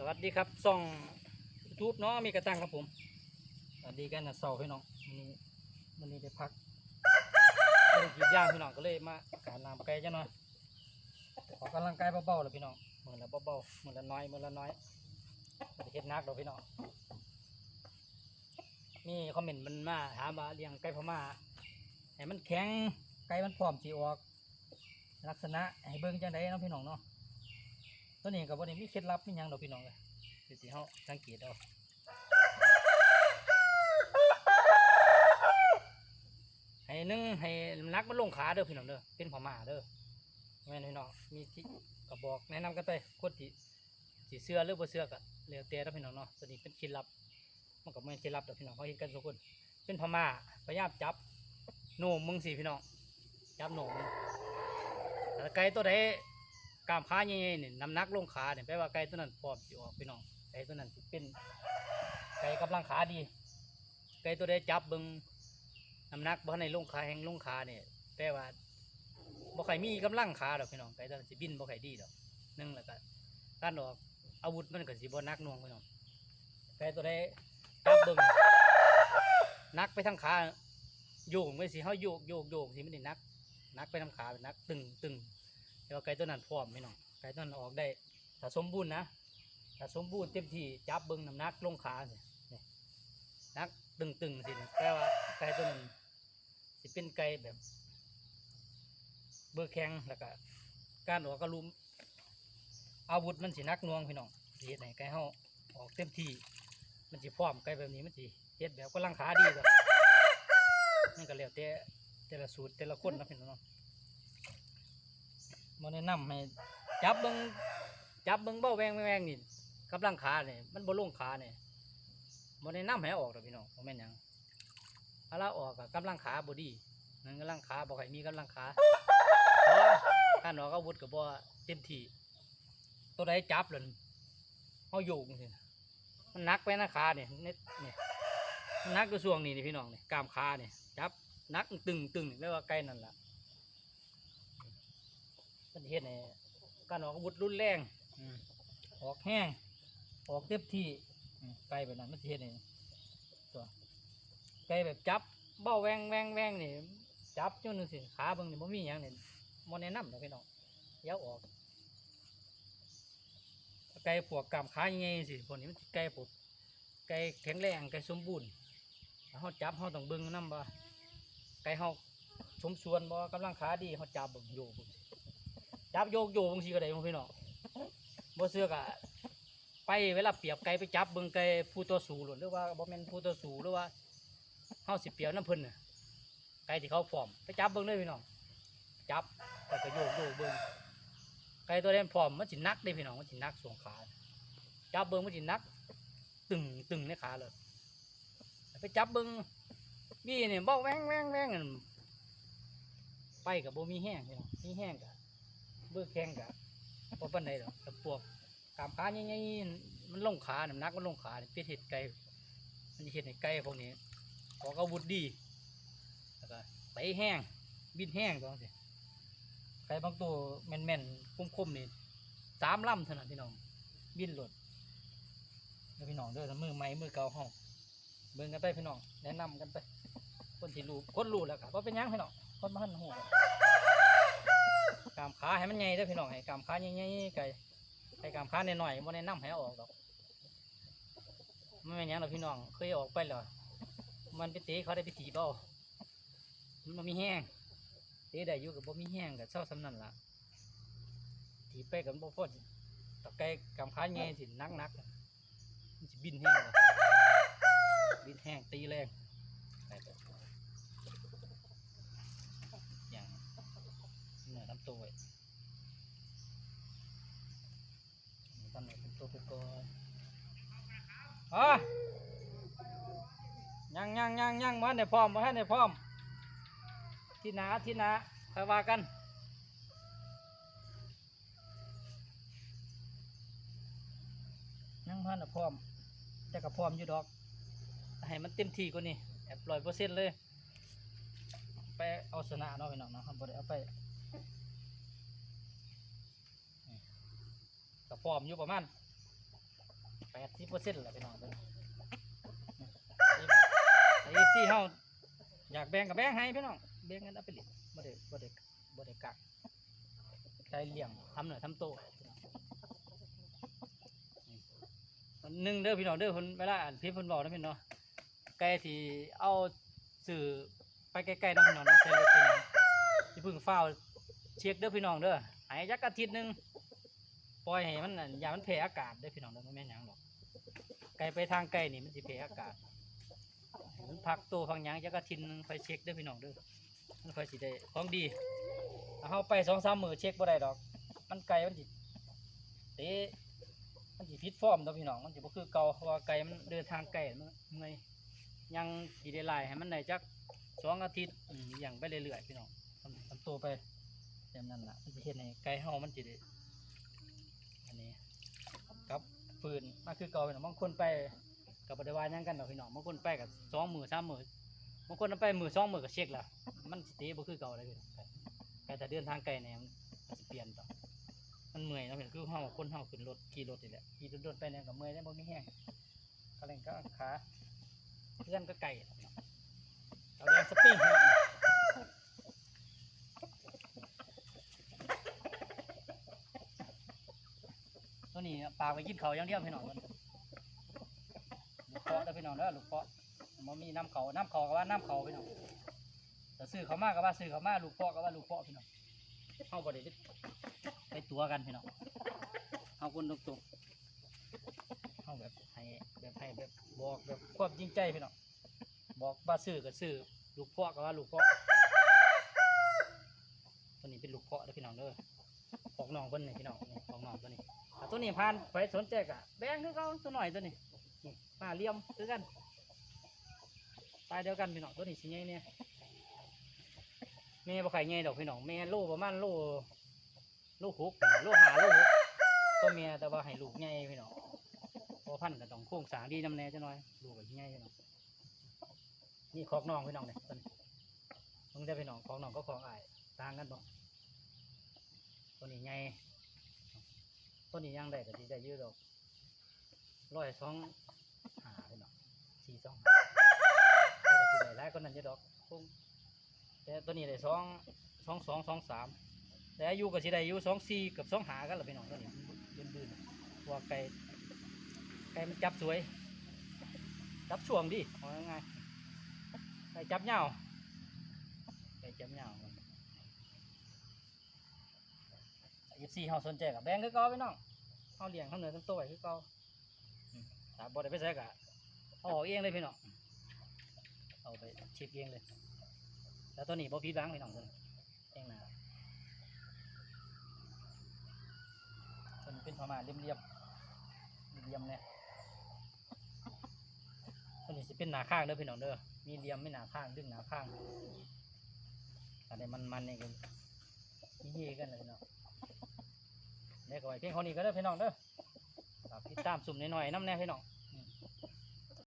สวัสดีครับส่องยูทูบเนาะมีกระตังครับผมสวัสดีกันนะเสาร์พี่น้องวันนี้วันนี้ได้พักไม่ได้กรีดยางพี่น้องก็เลยมาการน้ำไก่จ้ะหน่อยออกกำลังกายเบาๆเลยพี่น้องเหมือนละเบาๆเหมือนละน้อยเหมือนละน้อยไม่ได้เฮ็ดหนักดอกพี่น้องมีคอมเมนต์มันมาถามว่าเลี้ยงไก่พม่าให้มันแข็งไก่มันพร้อมสีออก ลักษณะให้เบิ่งจังไดเนาะพี่น้องเนาะ ตัวนี้กับวันนี้มีเคล็ดลับมีหยังดอกพี่น้องเลยเดี๋ยวสิเฮาสังเกตเอาให้หนึ่งให้น้ำหนักมันลงขาเด้อพี่น้องเด้อเป็นพม่าเด้อแม่นพี่น้องมีที่กระบอกแนะนำกันไปคนที่สีเสื้อหรือบ่เสื้อก็เลี้ยวแต่เด้อพี่น้องเนาะตัวนี้เป็นเคล็ดลับมันก็ไม่เคล็ดลับดอกพี่น้องเขาเห็นกันทุกคน เป็นพม่าพยายามจับโหนมมึงสิพี่น้องจับโหนมมึงแต่ไก่ตัวใด กล้ามขาใหญ่ๆนี่ยน้ำหนักลงขาเนี่ยแปลว่าไก่ตัวนั้นพร้อมสิออกพี่น้องไก่ตัวนั้นสิเป็นไก่กำลังขาดี ไก่ตัวใดจับเบิ่งน้ำหนักบ่ในลงขาแห่งลงขาเนี่ยแปลว่าบ่ใครมีกำลังขาดอกพี่น้องไก่ตัวนั้นสิบินบ่ใครดีดอกหนึ่งแล้วก็การออกอาวุธมันก็สิบ่นักน่วงพี่น้องไก่ตัวใดจับเบิ่งนักไปทางขาโยกไปสิเฮาโยกโยกโยกสิมันได้นักนักไปทางขาเป็นนักตึงตึง เดี๋ยวไก่ตัวนั้นพร้อมพี่น้องไก่ตัวนั้นออกได้ถ้าสมบูรณ์นะถ้าสมบูรณ์เต็มที่จับเบิ้งน้ำหนักลงขาเนี่ยนี่นักตึงๆสิแปลว่าไก่ตัวนั้นสิเป็นไก่แบบ เบอร์แข็งแล้วก็การออกกระลุมอาวุธมันสินักนวงพี่น้องเฮ็ดให้ไก่เฮาออกเต็มที่มันสิพร้อมไก่แบบนี้มันสิเฮ็ดแบบกำลังขาดีกว่านั่นก็แล้วแต่แต่ละสูตรแต่ละคนนะพี่น้อง มันแนะนำให้จับเบิงจับเบิงเบ้าแวงแวงนี่กำลังขาเนี่ยมันบ่ลงขาเนี่ยมันแนะนำให้ออกดอกพี่น้องบ่แม่นหยังถ้าเราออกกับกำลังขาบ่ดีนั่นกำลังขาบ่ใครมีกำลังขาเพราะการออกอาวุธก็บ่เต็มที่ตัวใดจับเลยเฮาโยกจังซี่มันนักไปนะขาเนี่ยเนี่ยเนี่ยมันหนักอยู่ช่วงนี้นี่พี่น้องนี่กามขาเนี่ยจับนักตึงตึงเรียกว่าใกล้นั่นล่ะ เป็นเฮ็ดให้การออกอาวุธรุนแรงอืมออกแห้งออกเต็มที่อืมไกลแบบนั้นมันสิเฮ็ดให้ตัวไกลแบบจับเบ้าแวงแวงแวงนี่จับจนนึงสิขาเบิ่งนี่บ่มีหยังนี่บ่แนะนำดอกพี่น้องอย่าออกไก่พวกกล้ามขาใหญ่ๆสิพวกนี้มันสิไก่พวกไก่แข็งแรงไก่สมบูรณ์ถ้าเฮาจับเฮาต้องเบิ่งนำว่าไก่เฮาสมส่วนบ่กำลังขาดีเฮาจับเบิ่งอยู่เบิ่ง จับโยกโยกบางทีก็ได้บางพี่น้องบ่เสือกอะไปเวลาเปรียบไก่ไปจับเบิ่งไก่ผู้ตัวสูงหรือหรือว่าบ่แม่นผู้ตัวสูงหรือว่าเฮาสิเปรียบน้ำเพิ่นน่ะไก่ที่เขาฟอมไปจับเบิ่งเลยพี่น้องจับแล้วก็โยกโยกเบิ่งไก่ตัวเล่นฟอมมันสินักเด้พี่น้องมันสินักสวงขาจับเบิ่งมันสินัก ตึงตึงในขาเลยไปจับเบิ่งบี้เนี่ยบ่แว้งแว้งแว้งนั่นไปกับบ่มีแห้งพี่น้องมีแห้งกะ เบื่อแข้งกะพอปันใดหรอกแต่พวกกามขาใหญ่ๆมันลงขาน้ำหนักมันลงขาเนี่ยเป็นเห็ดไก่มันเห็ดไก่พวกนี้ขอกอาวุธดีแล้วก็ไปแห้งบินแห้งต้องสิไก่บางตัวแม่นๆคมๆนี่สามลำเท่านั้นพี่น้อง บินหลดเดี๋ยวพี่น้องเด้อมือไม้มือเก่าห้องเบิ่งกันไปพี่น้องแนะนำกันไปคนที่รู้คนรู้แล้วครับว่าเป็นยังพี่น้องคนมาหันหู กามขาให้มันใหญ่เด้อพี่น้องให้กามขาใหญ่ๆไก่ให้กามขาหน่อยๆบ่แนะนำให้ออกดอกมันเป็นหยังดอกพี่น้องเคยออกไปแล้วมันไปเตะเขาได้ไปถีบเอามันบ่มีแห้งเตะได้อยู่กับบ่มีแห้งกับเศร้าสำนันล่ะถีบไปกับบ่พอสิตะไกกามขาใหญ่สินักนักๆมันสิบินแห้งเลยบินแห้งตีแรง หนือน้ำตัวไว้ตอนนี้เป็นตัวไปก่อนอะยังยังยังยังมาในพร้อมมาให้ในพร้อม ที่หนาที่หนาค่อยว่ากันยังพันพร้อม แต่กับพร้อมอยู่ดอก ให้มันเต็มที่กว่านี้แบบร้อยเปอร์เซ็นต์เลย ไปเอาชนะเนาะพี่น้องนะครับบ่ได้เอาไป ก็พร้อมอยู่ประมาณแปดสิบเปอร์เซ็นต์แหละพี่น้องเด้อไอ้ที่เฮาอยากแบ่งกับแบ่งให้พี่น้องแบ่งกันเอาไปเลี้ยงบ่ได้บ่ได้บ่ได้กักใช้เลี้ยงทำหนือยทำโตหนึ่งเด้อพี่น้องเด้อเพิ่นเวลาอ่านคลิปเพิ่นบอกนะพี่น้องไก่ที่เอาสื่อไปไกลๆน้องพี่น้องเนะใส่รถเป็นหยังที่พึ่งฟ้าวเช็คเด้อพี่น้องเด้อหายจักอาทิตย์หนึ่ง ปล่อยให้มันนั่นอย่ามันแพ้อากาศได้อพี่น้องเด้อบ่แม่นหยังหรอกไกลไปทางไกลนี่มันสิแพ้อากาศให้มันพักตัวพักหยังจักอาทิตย์หนึงคอยเช็คเด้อพี่น้องเด้อมันคอยสิได้ของดีถ้าเฮาไป2-3มื้อเช็คบ่ได้ดอก มันไกลมันสิเตะมันสิผิดฟอร์มเด้อพี่น้องมันสิบ่คือเก่าเพราะว่าไกลมันเดินทางไกลมันเมื่อยยังสิได้ไล่ให้มันได้จักสองอาทิตย์อืมอย่างไปเรื่อยๆพี่น้องทำทำตัวไปแบบนั้นล่ะมันสิเฮ็ดให้ไก่เฮามันสิได้ กับฟืนมาคือเก่าพี่น้องบางคนไปกับบริวารยังกันดอกพี่น้องบางคนไปกับสองมือสามมือบางคนไปมือสองมือก็เช็คล้วมันสตะบ่คือเก่าเลยพี่น้องไกลแต่เดินทางไกลเนี่ยมันเปลี่ยนต่อมันเมื่อยเนาะพี่น้องคือเฮาคนเฮาขึ้นรถขี่รถนี่แหละขี่รถๆไปเนี่ยก็เมื่อยได้บ่มีแห้งก็เลยก็ขาเพื่อนก็ไก่เอาแดงสปริงพี่ น้องตัวนี้ปากไปกินเขาอย่างเดียวพี่น้องมันลูกเพาะเด้พี่น้องเด้อลูกเพาะมันมีน้ำเขาน้ำเขาก็ว่าน้ำเขาพี่น้องแต่ซื้อเขามากก็ว่าซื้อเขามากลูกเพาะก็ว่าลูกเพาะพี่น้องเฮาบ่ได้ไปตัวกันพี่น้องเฮาคนตรงๆเฮาแบบให้แบบให้แบบบอกแบบความจริงใจพี่น้องบอกว่าซื้อก็ซื้อลูกเพาะก็ว่าลูกเพาะตัวนี้เป็นลูกเพาะเด้อพี่น้องเด้อ ของน้องเพิ่นนี่พี่น้องนี่ของน้องตัวนี้อะตัวนี้ผ่านไปสนใจกะแบ่งคือเขาตัวหน่อยตัวนี้นี่มาเลี่ยมคือกันตายเดียวกันพี่น้องตัวนี้สิใหญ่เนี่ยแม่บ่ไข่ใหญ่ดอกพี่น้องแม่โลประมาณโลโลหกโลหาโลหกตัวเมียแต่ว่าให้ลูกใหญ่พี่น้องพอพันธุ์ก็ต้องโค้งสางดีน้ำแน่จะน้อยลูกก็สิใหญ่พี่น้องนี่คอกน้องพี่น้องเนี่ยตัวนี้ต้องได้พี่น้องคอกน้องก็คอกอ้ายต่างกันบ่ ตัวนี้ใหญ่ต้นนี้ย่างได้ก็ดีได้เยอะดอกร้อยสองหาเลยเนาะสี่สองหาได้ก็สิได้หลายคนนั้นเยอะดอกคงแต่ตัวนี้ได้สองสองสองสองสามแต่อายุก็สิได้อายุสองสี่กับสองหากันละพี่น้องตัวนี้ดืนดืนๆว่าไก่ไก่มันจับสวย จับช่วงดิเอาง่ายไก่จับเหงาไก่จับเหงา เอฟซีเขาสนใจกับแบงก์คือเก่าพี่น้องเขาเลี้ยงเขาเหนือทั้งตัวไว้คือเก่าอืมถ้าบ่ได้ไปใส่กะเอาออกเองเลยพี่น้องเอาไปช็คเองเลย แล้วตัวนี้บ่ผิดหวังพี่น้องตัวนี้เองนะตัวนี้เป็นพมาเรียมเรียมๆเรียมๆเนี่ยตัวนี้สิเป็นหนาข้างเด้อพี่น้องเด้อมีเรียมไม่หนาข้างดึงหนาข้างอันนี้มันๆนี่กันมีเฮกันเลยพี่น้อง เด็กเอาไว้เพียงเท่านี้ก็ได้อพี่น้องเด้อฝากติดตามสุ่มหน่อยๆน้ำแน่พี่น้อง